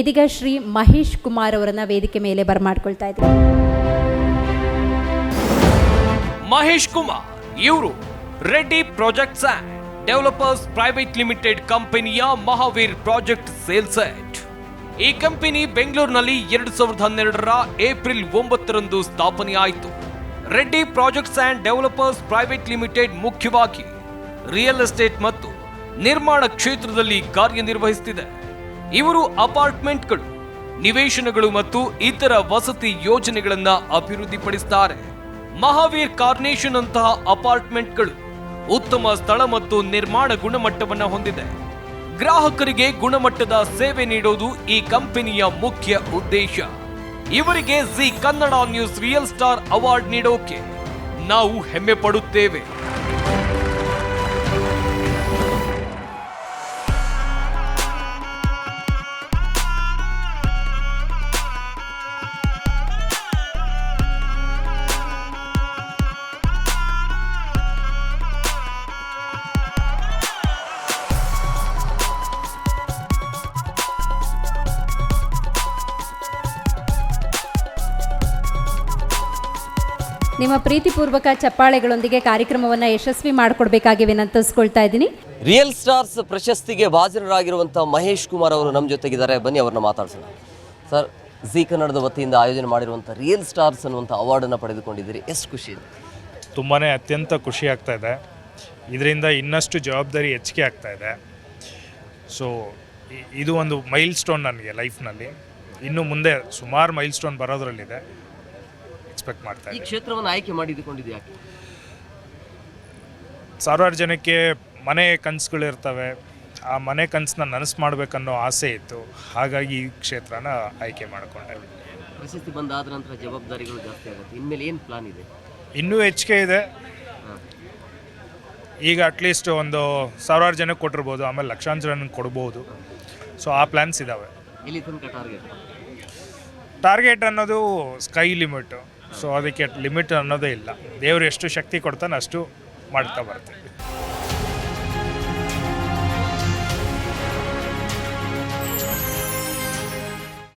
ಇದೀಗ ಶ್ರೀ ಮಹೇಶ್ ಕುಮಾರ್ ಅವರನ್ನ ವೇದಿಕೆ ಮೇಲೆ ಬರಮಾಡ್ಕೊಳ್ತಾ ಇದ್ರು. ಮಹೇಶ್ ಕುಮಾರ್, ಇವರು Reddy projects and developers private limited ಕಂಪನಿಯ ಮಹಾವೀರ್ ಪ್ರಾಜೆಕ್ಟ್ ಸೇಲ್ಸ್ ಈ ಕಂಪನಿ ಬೆಂಗಳೂರಿನಲ್ಲಿ ಎರಡು ಸಾವಿರದ ಹನ್ನೆರಡರ ಏಪ್ರಿಲ್ ಒಂಬತ್ತರಂದು ಸ್ಥಾಪನೆಯಾಯಿತು Reddy projects and developers private limited ಮುಖ್ಯವಾಗಿ ರಿಯಲ್ ಎಸ್ಟೇಟ್ ಮತ್ತು ನಿರ್ಮಾಣ ಕ್ಷೇತ್ರದಲ್ಲಿ ಕಾರ್ಯನಿರ್ವಹಿಸುತ್ತಿದೆ ಇವರು ಅಪಾರ್ಟ್ಮೆಂಟ್ಗಳು, ನಿವೇಶನಗಳು ಮತ್ತು ಇತರ ವಸತಿ ಯೋಜನೆಗಳನ್ನು ಅಭಿವೃದ್ಧಿಪಡಿಸುತ್ತಾರೆ ಮಹಾವೀರ್ ಕಾರ್ನೇಷನ್ ಅಂತಹ ಅಪಾರ್ಟ್ಮೆಂಟ್ಗಳು ಉತ್ತಮ ಸ್ಥಳ ಮತ್ತು ನಿರ್ಮಾಣ ಗುಣಮಟ್ಟವನ್ನು ಹೊಂದಿದೆ. ಗ್ರಾಹಕರಿಗೆ ಗುಣಮಟ್ಟದ ಸೇವೆ ನೀಡೋದು ಈ ಕಂಪನಿಯ ಮುಖ್ಯ ಉದ್ದೇಶ. ಇವರಿಗೆ Zee Kannada news real star award ನೀಡೋಕೆ ನಾವು ಹೆಮ್ಮೆ ಪಡುತ್ತೇವೆ. ನಿಮ್ಮ ಪ್ರೀತಿಪೂರ್ವಕ ಚಪ್ಪಾಳೆಗಳೊಂದಿಗೆ ಕಾರ್ಯಕ್ರಮವನ್ನು ಯಶಸ್ವಿ ಮಾಡಿಕೊಡ್ಬೇಕಾಗಿ ವಿನಂತಿಸ್ಕೊಳ್ತಾ ಇದ್ದೀನಿ. ರಿಯಲ್ ಸ್ಟಾರ್ಸ್ ಪ್ರಶಸ್ತಿಗೆ ಭಾಜನರಾಗಿರುವಂಥ ಮಹೇಶ್ ಕುಮಾರ್ ಅವರು ನಮ್ಮ ಜೊತೆಗಿದ್ದಾರೆ. ಬನ್ನಿ ಅವ್ರನ್ನ ಮಾತಾಡ್ಸೋಣ. ಸರ್ ಜಿ ಕನ್ನಡದ ವತಿಯಿಂದ ಆಯೋಜನೆ ಮಾಡಿರುವಂಥ ರಿಯಲ್ ಸ್ಟಾರ್ಸ್ ಅನ್ನುವಂಥ ಅವಾರ್ಡನ್ನು ಪಡೆದುಕೊಂಡಿದ್ದೀರಿ. ಎಷ್ಟು ಖುಷಿ ಇದೆ? ತುಂಬಾ ಅತ್ಯಂತ ಖುಷಿ ಆಗ್ತಾ ಇದೆ. ಇದರಿಂದ ಇನ್ನಷ್ಟು ಜವಾಬ್ದಾರಿ ಹೆಚ್ಚಿಗೆ ಆಗ್ತಾ ಇದೆ. ಸೊ ಇದು ಒಂದು ಮೈಲ್ ಸ್ಟೋನ್ ನನಗೆ ಲೈಫ್ನಲ್ಲಿ ಇನ್ನು ಮುಂದೆ ಸುಮಾರು ಮೈಲ್ ಸ್ಟೋನ್ ಬರೋದ್ರಲ್ಲಿದೆ. ಎಕ್ಸ್ಪೆಕ್ಟ್ ಮಾಡ್ತಾ ಈ ಕ್ಷೇತ್ರವನ್ನು ಆಯ್ಕೆ ಮಾಡಿದುಕೊಂಡಿದ್ದು ಯಾಕೆ? ಸಾವಿರಾರು ಜನಕ್ಕೆ ಮನೆ ಕನಸುಗಳಿರ್ತವೆ. ಆ ಮನೆ ಕನಸನ್ನ ನನಸು ಮಾಡಬೇಕನ್ನೋ ಆಸೆ ಇತ್ತು. ಹಾಗಾಗಿ ಈ ಕ್ಷೇತ್ರನ ಆಯ್ಕೆ ಮಾಡಿಕೊಂಡೆ. ಪ್ರಶಸ್ತಿ ಬಂದಾದ ನಂತರ ಜವಾಬ್ದಾರಿಗಳು ಜಾಸ್ತಿ ಆಗುತ್ತೆ. ಇನ್ಮೇಲೆ ಏನು ಪ್ಲಾನ್ ಇದೆ? ಇನ್ನೂ ಹೆಚ್ಚಿಗೆ ಇದೆ. ಈಗ ಅಟ್ಲೀಸ್ಟ್ ಒಂದು ಸಾವಿರಾರು ಜನಕ್ಕೆ ಕೊಟ್ಟಿರ್ಬೋದು. ಆಮೇಲೆ ಲಕ್ಷಾಂತರ ಜನಕ್ಕೆ ಕೊಡ್ಬೋದು. ಸೊ ಆ ಪ್ಲ್ಯಾನ್ಸ್ ಇದ್ದಾವೆ ತನಕ ಟಾರ್ಗೆಟ್ ಟಾರ್ಗೆಟ್ ಅನ್ನೋದು ಸ್ಕೈ ಲಿಮಿಟು ಸೊ ಅದಕ್ಕೆ ಲಿಮಿಟ್ ಅನ್ನೋದೇ ಇಲ್ಲ. ದೇವರು ಎಷ್ಟು ಶಕ್ತಿ ಕೊಡ್ತಾನೆ ಅಷ್ಟು ಮಾಡ್ತಾ ಬರ್ತೀವಿ